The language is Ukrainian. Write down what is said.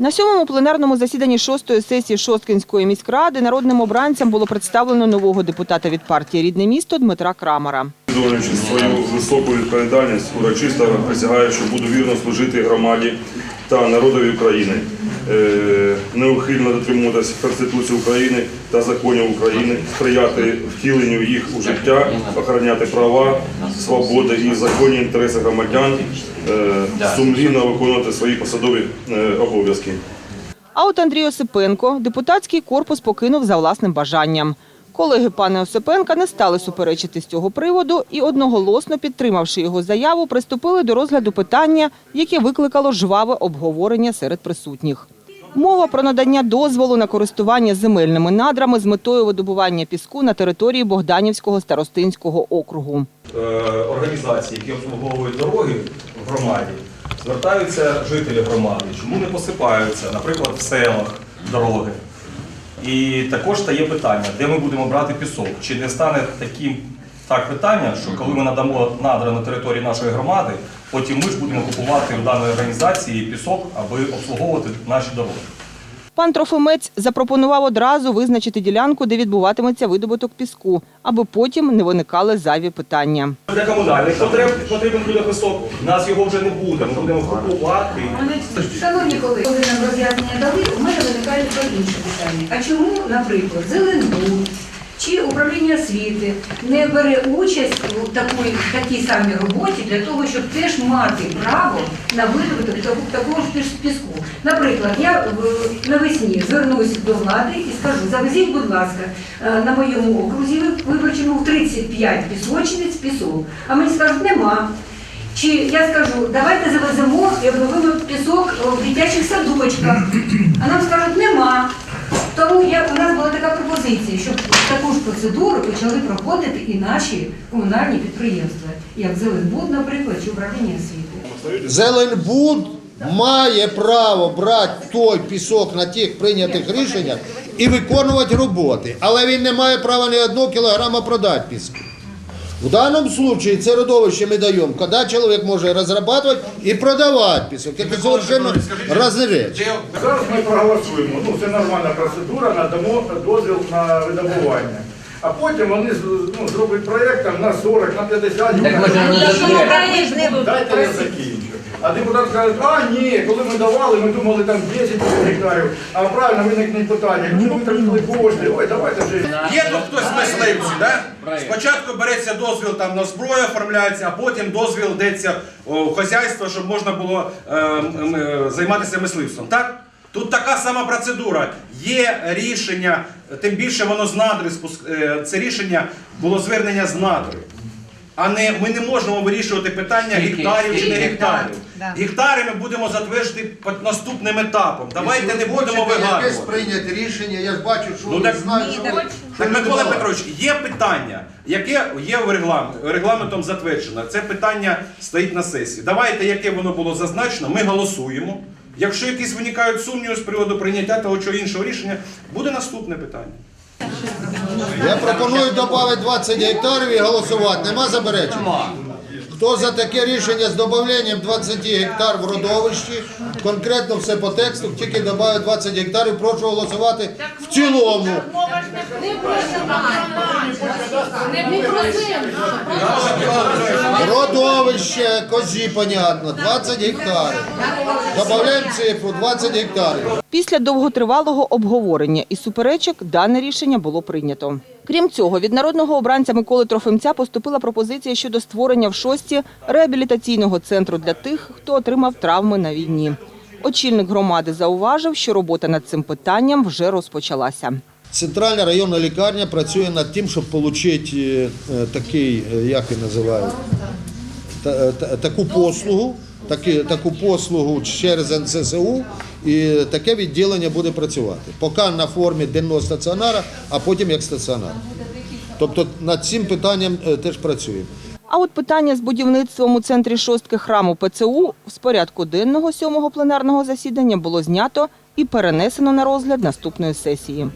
На сьомому пленарному засіданні шостої сесії Шосткинської міськради народним обранцям було представлено нового депутата від партії Рідне місто Дмитра Крамара. Усвідомлюючи свою високу відповідальність, урочисто присягаю, що буду вірно служити громаді та народові України, неухильно дотримуватися Конституції України та законів України, сприяти втіленню їх у життя, охороняти права, свободи і законні інтереси громадян, е, сумлінно виконувати свої посадові е, обов'язки. А от Андрій Осипенко депутатський корпус покинув за власним бажанням. Колеги пана Осипенка не стали суперечити з цього приводу і одноголосно підтримавши його заяву, приступили до розгляду питання, яке викликало жваве обговорення серед присутніх. Мова про надання дозволу на користування земельними надрами з метою видобування піску на території Богданівського старостинського округу. е, організації, які обслуговують дороги в громаді, звертаються жителі громади, чому не посипаються, наприклад, в селах дороги. І також стає питання, де ми будемо брати пісок. Чи не стане таким так питання, що коли ми надамо надра на території нашої громади, потім ми ж будемо купувати у даної організації пісок, аби обслуговувати наші дороги. Пан Трофимець запропонував одразу визначити ділянку, де відбуватиметься видобуток піску, аби потім не виникали зайві питання. Для комунальних потреб потрібен буде пісок. У нас його вже не буде. Ми будемо купувати. Шановні колеги, коли нам роз'яснення дали, у мене виникає два інші питання. А чому, наприклад, Зеленбуд чи управління освіти не бере участь у такій, такій самій роботі для того, щоб теж мати право на видобуток такого ж піску? Наприклад, я навесні звернусь до влади і скажу, завезіть, будь ласка, е, на моєму окрузі ви- виборчому в 35 пісочниць пісок. А мені скажуть, нема. Чи я скажу, давайте завеземо і обновимо пісок в дитячих садочках. А нам скажуть, нема. Тому я, пропозиція, щоб таку ж процедуру почали проходити і наші комунальні підприємства, як Зеленбуд, наприклад, чи управління освіти. Зеленбуд має право брати той пісок на тих прийнятих рішеннях і виконувати роботи, але він не має права ні одного кілограма продати піску. В даному случае це родовище ми даємо, коли чоловік може розрабатувати і продавати пісок. Це совершенно різні речі. Зараз ми проголосуємо. Ну, це нормальна процедура, надамо дозвіл на видобування. А потім вони з- ну, зроблять проєкт там, на 40, на 50. Дайте я закінчу. А депутат каже, а ні, коли ми давали, ми думали там 10 гектарів. А правильно виникне питання, чому ви втратили кошти? Ой, давайте вже. Є тут хтось мисливці, да? Спочатку береться дозвіл там на зброю оформляється, а потім дозвіл йдеться у хазяйство, щоб можна було е, е, займатися мисливством. Так? Тут така сама процедура. Є рішення, тим більше воно з надри спуск- е, це рішення було звернення з надри. А не ми не можемо вирішувати питання гектарів чи не гектарів. Гектари ми будемо затверджувати під наступним етапом. Давайте не будемо Якесь вигадувати. прийняти рішення, я ж бачу, що Ну, ви так- знаєте, що ви- Так, Микола Петрович, є питання, яке є в регламент, регламентом затверджено. Це питання стоїть на сесії. Давайте, яке воно було зазначено, ми голосуємо. Якщо якісь виникають сумніви з приводу прийняття того чи іншого рішення, буде наступне питання. Я пропоную додати 20 гектарів і голосувати. Нема заперечень? Хто за таке рішення з додаванням 20 гектар в родовищі, конкретно все по тексту, тільки додати 20 гектарів, прошу голосувати в цілому. Родовище, козі, понятно, 20 гектарів. Додаємо цифру 20 гектарів. Після довготривалого обговорення і суперечок дане рішення було прийнято. Крім цього, від народного обранця Миколи Трофимця поступила пропозиція щодо створення в шості реабілітаційного центру для тих, хто отримав травми на війні. Очільник громади зауважив, що робота над цим питанням вже розпочалася. Центральна районна лікарня працює над тим, щоб отримати такий, е, як він називають, та- та- таку послугу, таку послугу через НССУ, і таке відділення буде працювати. Поки на формі денного стаціонара, а потім як стаціонар. Тобто над цим питанням е, теж працюємо. А от питання з будівництвом у центрі шостки храму ПЦУ з порядку денного сьомого пленарного засідання було знято і перенесено на розгляд наступної сесії.